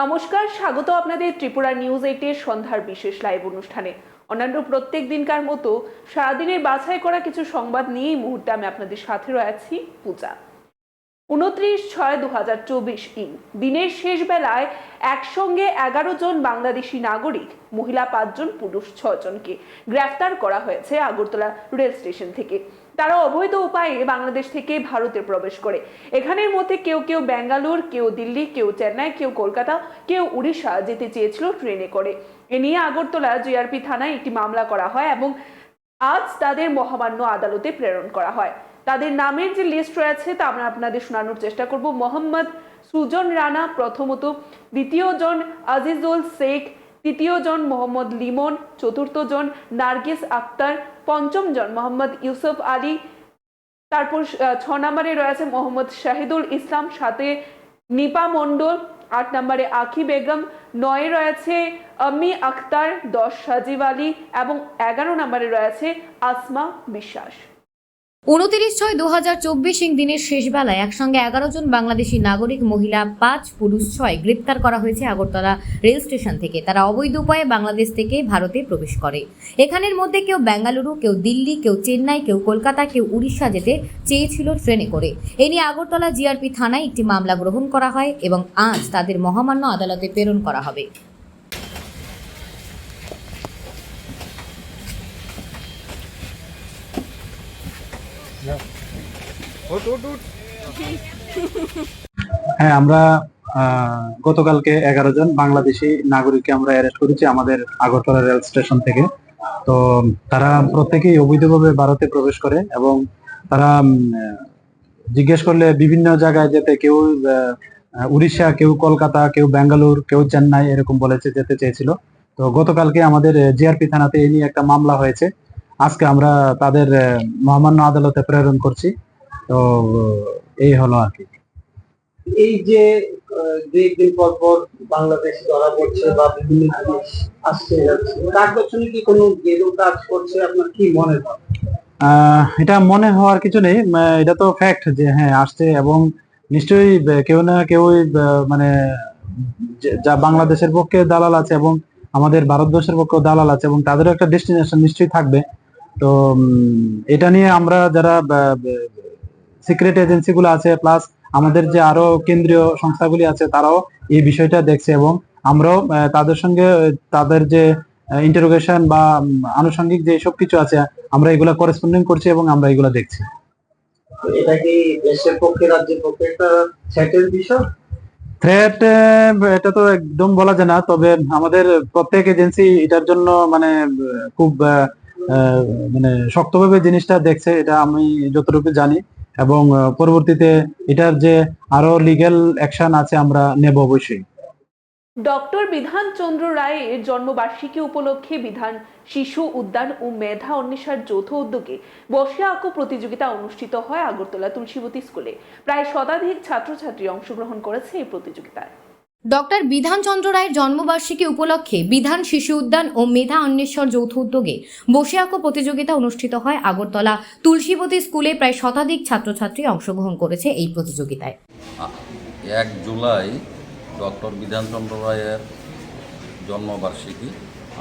নমস্কার, স্বাগত আপনাদের ত্রিপুরা নিউজ এইটের সন্ধ্যার বিশেষ লাইভ অনুষ্ঠানে। অন্যান্য প্রত্যেক দিনকার মতো সারাদিনের বাছাই করা কিছু সংবাদ নিয়ে এই মুহূর্তে আমি আপনাদের সাথে রয়েছি পূজা। উনত্রিশ ছয় দু হাজার চব্বিশ ইং, দিনের শেষ বেলায় একসঙ্গে এগারো জন বাংলাদেশি নাগরিক, মহিলা পাঁচজন পুরুষ ছজনকে গ্রেফতার করা হয়েছে আগরতলা রেল স্টেশন থেকে। তারা অবৈধ উপায়ে বাংলাদেশ থেকে ভারতে প্রবেশ করে। এখানের মধ্যে কেউ কেউ ব্যাঙ্গালোর, কেউ দিল্লি, কেউ চেন্নাই, কেউ কলকাতা, কেউ উড়িষ্যা যেতে চেয়েছিল ট্রেনে করে। এ নিয়ে আগরতলা জিআরপি থানায় একটি মামলা করা হয় এবং আজ তাদের মহামান্য আদালতে প্রেরণ করা হয়। তাদের নামের যে লিস্ট রয়েছে তা আমরা আপনাদের শোনানোর চেষ্টা করব। মোহাম্মদ সুজন রানা, প্রথমত দ্বিতীয় জন আজিজুল শেখ, তৃতীয় জন মোহাম্মদ লিমন, চতুর্থ জন নার্গিস আক্তার পঞ্চম জন, মোহাম্মদ ইউসুফ আলী। তারপর ছ নম্বরে রয়েছে মোহাম্মদ শাহিদুল ইসলাম, সাথে নিপা মণ্ডল, আট নম্বরে আখি বেগম, নয়ে রয়েছে আমি আখতার, দশ সাজিব আলী এবং এগারো নম্বরে রয়েছে আসমা বিশ্বাস। উনতিরিশ ছয় দু হাজার চব্বিশ দিনের শেষ বেলায় একসঙ্গে এগারো জন বাংলাদেশি নাগরিক, মহিলা, পাঁচ, পুরুষ, ছয় গ্রেপ্তার করা হয়েছে আগরতলা রেল স্টেশন থেকে। তারা অবৈধ উপায়ে বাংলাদেশ থেকে ভারতে প্রবেশ করে। এখানের মধ্যে কেউ বেঙ্গালুরু, কেউ দিল্লি, কেউ চেন্নাই, কেউ কলকাতা, কেউ উড়িষ্যা যেতে চেয়েছিল ট্রেনে করে। এ নিয়ে আগরতলা জিআরপি থানায় একটি মামলা গ্রহণ করা হয় এবং আজ তাদের মহামান্য আদালতে প্রেরণ করা হবে। হ্যাঁ আমরা গতকালকে এগারো জন বাংলাদেশি নাগরিককে আমরা অ্যারেস্ট করেছি আমাদের আগরতলা রেল স্টেশন থেকে। তো, তারা প্রত্যেকেই অবৈধভাবে ভারতে প্রবেশ করে এবং তারা জিজ্ঞেস করলে বিভিন্ন জায়গায় যেতে কেউ উড়িষ্যা, কেউ কলকাতা, কেউ বেঙ্গালুর কেউ চেন্নাই এরকম বলেছে, যেতে চেয়েছিল। তো, গতকালকে আমাদের জিআরপি থানাতে এই নিয়ে একটা মামলা হয়েছে। আজকে আমরা তাদের মহামান্য আদালতে প্রেরণ করছি। তো এই হলো আর কি। এই যে দুই একদিন পর পর বাংলাদেশ ধরা পড়ছে বা বিভিন্ন জিনিস আসছে যাচ্ছে তার পেছনে কি কোনো গেরু কাজ করছে? আপনার কি মনে হয়? এটা মনে হওয়ার কিছু নেই। এটা তো ফ্যাক্ট যে হ্যাঁ আসছে এবং নিশ্চয়ই কেউ না কেউ মানে যা বাংলাদেশের পক্ষে দালাল আছে এবং আমাদের ভারতবর্ষের পক্ষেও দালাল আছে এবং তাদেরও একটা ডেস্টিনেশন নিশ্চয়ই থাকবে। তো উম, এটা নিয়ে আমরা যারা সিক্রেট এজেন্সি গুলো আছে প্লাস আমাদের যে আরও কেন্দ্রীয় সংস্থাগুলি আছে তারাও এই বিষয়টা দেখছে এবং আমরাও তাদের সঙ্গে তাদের যে ইন্টারোগেশন বা আনুষঙ্গিক যে সব কিছু আছে আমরা এগুলা করেসপন্ডিং করছি এবং আমরা এগুলা দেখছি। এটা কি দেশের পক্ষে রাজ্যের পক্ষে একটা সেটেল বিষয়? থ্রেট এটা তো একদম বলা যায় না তবে আমাদের প্রত্যেক এজেন্সি এটার জন্য মানে খুব মানে শক্তভাবে জিনিসটা দেখছে এটা আমি যতটুকু জানি। এবং পরবর্তীতে এটার যে আরও লিগ্যাল অ্যাকশন আছে আমরা নেব অবশ্যই। ডক্টর বিধান চন্দ্র রায়ের জন্মবার্ষিকী উপলক্ষে বিধান শিশু উদ্যান ও মেধা অন্বেষার যৌথ উদ্যোগে বসে আঁকো প্রতিযোগিতা অনুষ্ঠিত হয় আগরতলা তুলসীবতী স্কুলে। প্রায় শতাধিক ছাত্রছাত্রী অংশগ্রহণ করেছে এই প্রতিযোগিতায়। ডক্টর বিধানচন্দ্র রায়ের জন্মবার্ষিকী উপলক্ষে বিধান শিশু উদ্যান ও মেধা অন্বেষর যৌথ উদ্যোগে বসে আঁকো প্রতিযোগিতা অনুষ্ঠিত হয় আগরতলা তুলসীবতী স্কুলে প্রায় শতাধিক ছাত্রছাত্রী অংশগ্রহণ করেছে এই প্রতিযোগিতায়। এক জুলাই ডক্টর বিধানচন্দ্র রায়ের জন্মবার্ষিকী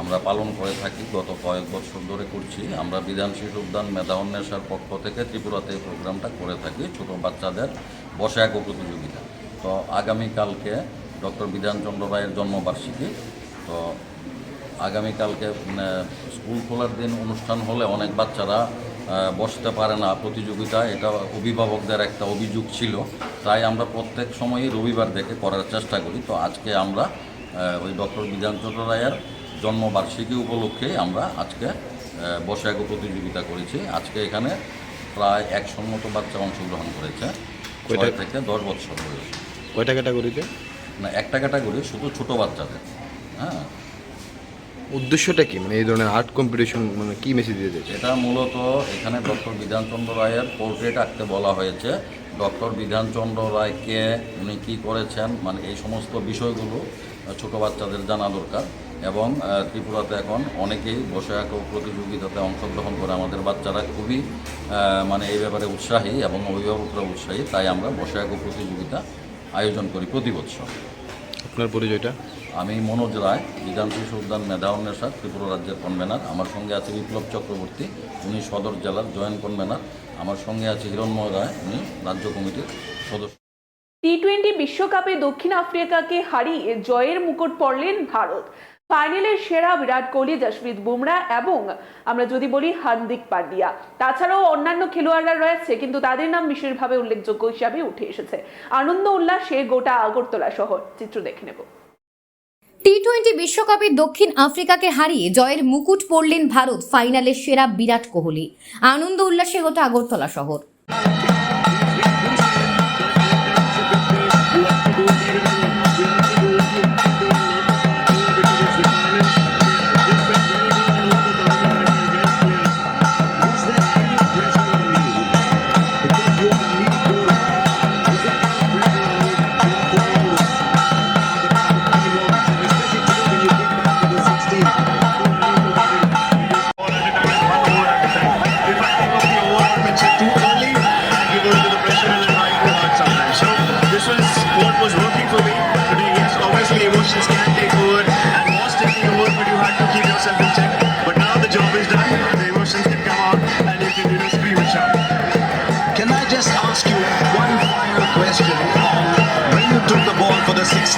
আমরা পালন করে থাকি। গত কয়েক বছর ধরে করছি। আমরা বিধান শিশু উদ্যান মেধা অন্বেষার পক্ষ থেকে ত্রিপুরাতে এই প্রোগ্রামটা করে থাকি ছোট বাচ্চাদের বসে আঁকো প্রতিযোগিতা। তো আগামীকালকে ডক্টর বিধানচন্দ্র রায়ের জন্মবার্ষিকী। তো আগামীকালকে স্কুল খোলার দিন অনুষ্ঠান হলে অনেক বাচ্চারা বসতে পারে না প্রতিযোগিতা এটা অভিভাবকদের একটা অভিযোগ ছিল। তাই আমরা প্রত্যেক সময়ই রবিবার দেখে করার চেষ্টা করি। তো আজকে আমরা ওই ডক্টর বিধানচন্দ্র রায়ের জন্মবার্ষিকী উপলক্ষে আমরা আজকে আহ, বসে এক প্রতিযোগিতা করেছি। আজকে এখানে প্রায় একশোর মতো বাচ্চা অংশগ্রহণ করেছে। কয়টা? ছয় থেকে দশ বছর বয়স। কয়টা ক্যাটাগরিতে? না একটা ক্যাটাগরি শুধু ছোট বাচ্চাদের হ্যাঁ। উদ্দেশ্যটা কি? মানে এই ধরনের আর্ট কম্পিটিশন মানে কি মেসেজ দিতে চাইছে এটা মূলত এখানে ডক্টর বিধানচন্দ্র রায়ের পোর্ট্রেট আঁকতে বলা হয়েছে। ডক্টর বিধানচন্দ্র রায়কে উনি কী করেছেন মানে এই সমস্ত বিষয়গুলো ছোট বাচ্চাদের জানা দরকার। এবং ত্রিপুরাতে এখন অনেকেই বসে আঁকো প্রতিযোগিতাতে অংশগ্রহণ করে। আমাদের বাচ্চারা খুবই মানে এই ব্যাপারে উৎসাহী এবং অভিভাবকরা উৎসাহী তাই আমরা বসে আঁকো প্রতিযোগিতা আয়োজন করি প্রতি বছর আপনার পরিচয়টা? আমি মনোজ রায় বিধান শিশু উদ্যান মেধা অন্বেষা ত্রিপুরা রাজ্যের কনভেনার। আমার সঙ্গে আছে বিপ্লব চক্রবর্তী উনি সদর জেলার জয়েন্ট কনভেনার। আমার সঙ্গে আছে হিরণময় রায় উনি রাজ্য কমিটির সদস্য। টি টোয়েন্টি বিশ্বকাপে দক্ষিণ আফ্রিকাকে হারিয়ে জয়ের মুকুট পড়লেন ভারত। ফাইনালের সেরা বিরাট কোহলি জসপ্রীত বুমরা এবং আমরা যদি বলি হার্দিক পান্ডিয়া। তাছাড়াও অন্যান্য খেলোয়াড়রা রয়েছে, কিন্তু তাদের নাম বিশেষভাবে উল্লেখযোগ্য হিসাবে উঠে এসেছে। আনন্দ উল্লাসে গোটা আগরতলা শহর চিত্র দেখে নেব। টি টোয়েন্টি বিশ্বকাপে দক্ষিণ আফ্রিকাকে হারিয়ে জয়ের মুকুট পড়লেন ভারত ফাইনালের সেরা বিরাট কোহলি। আনন্দ উল্লাসে গোটা আগরতলা শহর।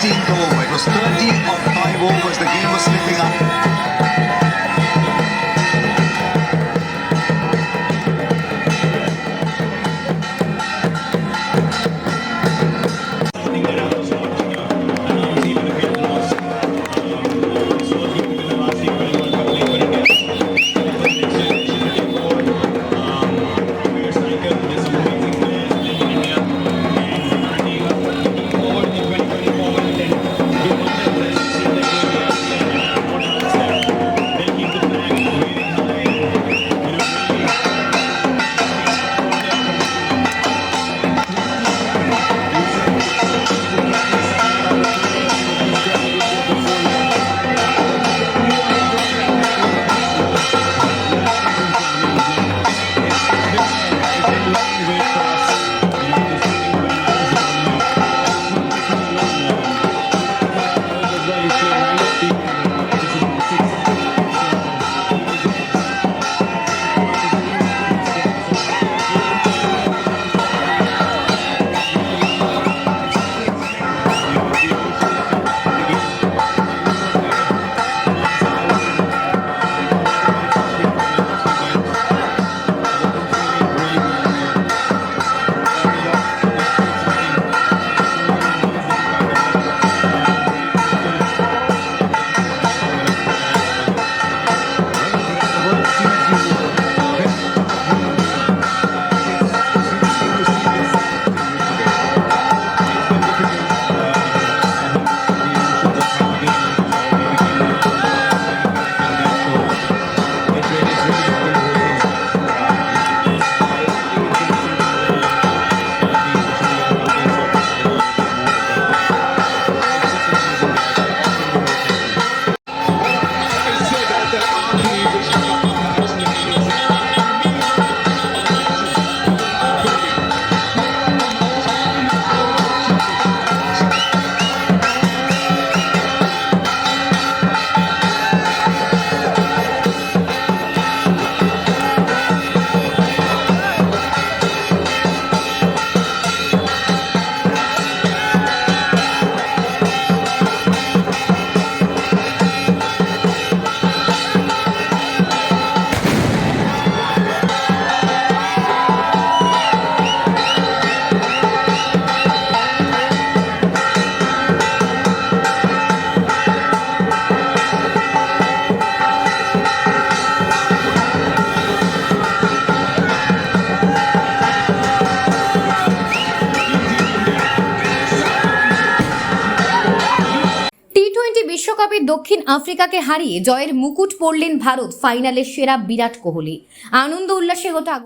It was 13 of 5 overs. The game was slipping up. দক্ষিণ আফ্রিকাকে হারিয়ে জয়ের মুকুট পড়লেন ভারত ফাইনালের সেরা বিরাট কোহলি। আনন্দ উল্লাসে গোটা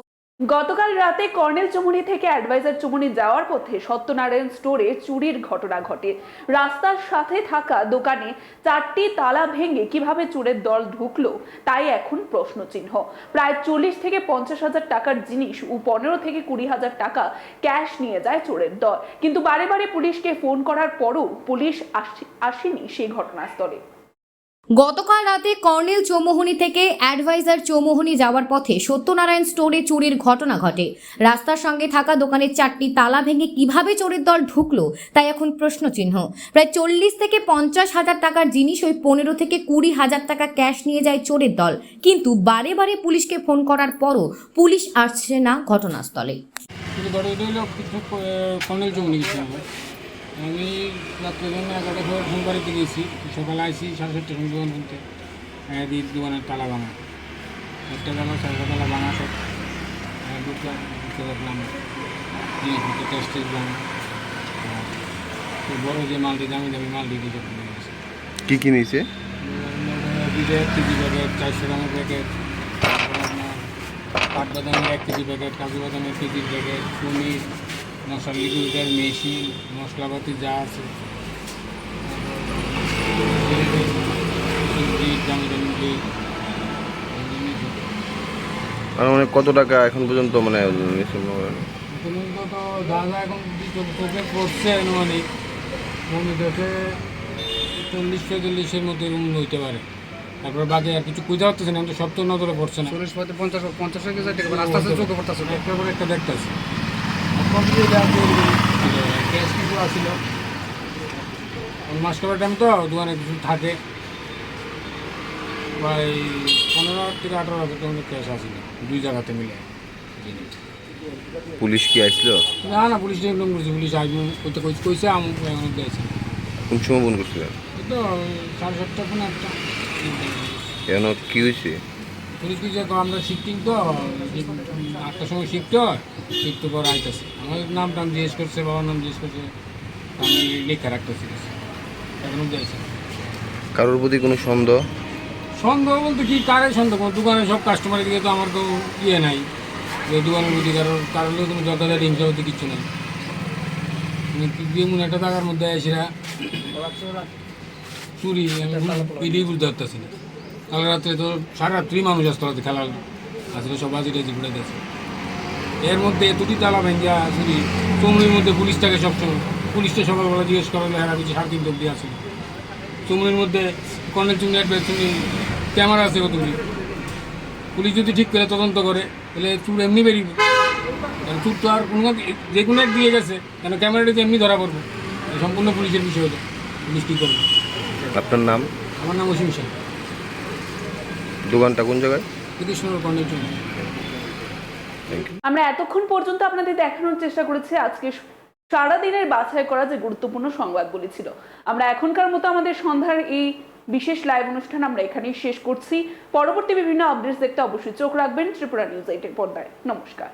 গতকাল রাতে কর্নেল চুমুনি থেকে অ্যাডভাইজার চুমুনি যাওয়ার পথে সত্যনারায়ণ স্টোরে চুরির ঘটনা ঘটে। রাস্তার সাথে থাকা দোকানে চারটি তালা ভেঙে কীভাবে চোরের দল ঢুকলো, তাই এখন প্রশ্নচিহ্ন। প্রায় চল্লিশ থেকে পঞ্চাশ হাজার টাকার জিনিস ও পনেরো থেকে কুড়ি হাজার টাকা ক্যাশ নিয়ে যায় চোরের দল। কিন্তু বারে বারে পুলিশকে ফোন করার পরও পুলিশ আসে- আসেনি সেই ঘটনাস্থলে। গতকাল রাতে কর্নেল চৌমোহনী থেকে অ্যাডভাইজার চৌমোহনী যাওয়ার পথে সত্যনারায়ণ স্টোরে চুরির ঘটনা ঘটে। রাস্তার সঙ্গে থাকা দোকানের চারটি তালা ভেঙে কীভাবে চোরের দল ঢুকলো, তাই এখন প্রশ্নচিহ্ন। প্রায় চল্লিশ থেকে পঞ্চাশ হাজার টাকার জিনিস ওই পনেরো থেকে কুড়ি হাজার টাকা ক্যাশ নিয়ে যায় চোরের দল। কিন্তু বারে বারে পুলিশকে ফোন করার পরও পুলিশ আসছে না ঘটনাস্থলে। আমি রাত্রে জন্য এগারোটা সময় ফোন বাড়িতে গেছি। সকালে আসি সাড়ে সাতটার সময় দোকান খুলতে। দিই দোকানের তালা ভাঙা। একটা তালা ছয়টা তালা ভাঙা সব। ঢুকলাম ঢুকে দেখলাম জিনিসপত্র টেস্ট টেস্টলাম বড়ো যে মাল দিই দামি দামি মাল দিয়ে কি কি নিয়েছে বিজয় কেজি প্যাকেট চারশো গ্রামের প্যাকেট কাঠ বাদামের এক কেজি প্যাকেট কাজু বাদামের কেজির প্যাকেট পনির মশলা লিকুইডের মেশিন মশলাপাতি যা আছে। মানে কত টাকা এখন পর্যন্ত মানে মনে করেন? পর্যন্ত তো এখন চোখে পড়ছে আনুমানিক মনে দেখে চল্লিশ পঁয়তাল্লিশের মধ্যে রুম হইতে পারে। তারপর বাকি আর কিছু খুঁজে হচ্ছে না আমি তো সব তো নজরে পড়ছে না। চল্লিশ পঞ্চাশ পঞ্চাশ আস্তে আস্তে চোখে পড়তেছে। একটা পরে একটা দেখতেছি। ক্যাশ কিছু আসছিল মাস করার টাইম তো দোকানে কিছু থাকে। প্রায় পনেরো থেকে আঠারো হাজার টাকা ক্যাশ আসছিল দুই জায়গাতে মিলে। পুলিশ কি আসলো? না না পুলিশ করছে। পুলিশ আসবে কইতে কইছে কইছে আমি দিয়েছি। কোন সময় ফোন করছিলেন তো সাড়ে সাতটা একটা কি হয়েছে? পুলিশ কিছু আমরা শিফটিং তো আটটার সময় শিফট হয় শিফট পর আইতেছে। আমার নাম টাম জিজ্ঞেস করছে বাবার নাম জিজ্ঞেস করছে আমি লেখা রাখতেছি এখন যাইছে কারোর প্রতি কোনো সন্দেহ? সন্দেহ বলতে কি কারে সন্দেহ? কোনো দোকানে সব কাস্টমারের দিকে তো আমার তো ইয়ে নাই। যে দোকানের প্রতি কারোর কারোর কোনো যথাযথ হিংসা হতে কিছু নাই। যেমন একটা টাকার মধ্যে আসিরা চুরি এটাই বুঝতে পারতেছি না। কাল রাত্রে তো সারা রাত্রি মানুষ আসতে খেলা আসলে সব বাজি টাজি ঘুরে দিয়েছে এর মধ্যে এতটি তালা ভেঙ্গা চুরি চমড়ির মধ্যে পুলিশ থাকে সবসময় পুলিশটা সকালবেলা জিজ্ঞেস করালে হেরা কিছু সাড়ে তিনটে অব্দি আসে চুমড়ির মধ্যে কর্নেল চুমড়ি অ্যাডভাইস ক্যামেরা আছে কতগুলি পুলিশ যদি ঠিক করে তদন্ত করে তাহলে চুর এমনি বেরিয়ে কারণ চুর তো আর কোনো যে কোনো এক দিয়ে গেছে কেন ক্যামেরাটা তো এমনি ধরা পড়বে? সম্পূর্ণ পুলিশের বিষয় হলো। পুলিশ কী করবে? আপনার নাম? আমার নাম অসীম সেন দোকানটা কোন জায়গায়? Krishna colonel Chumri thank you আমরা এতক্ষণ পর্যন্ত আপনাদের দেখানোর চেষ্টা করেছি আজকে সারাদিনের বাছাই করা যে গুরুত্বপূর্ণ সংবাদগুলি ছিল। আমরা এখনকার মতো আমাদের সন্ধ্যার এই বিশেষ লাইভ অনুষ্ঠান আমরা এখানেই শেষ করছি। পরবর্তী বিভিন্ন আপডেটস দেখতে অবশ্যই চোখ রাখবেন ত্রিপুরা নিউজ এইটের পর্দায়। নমস্কার।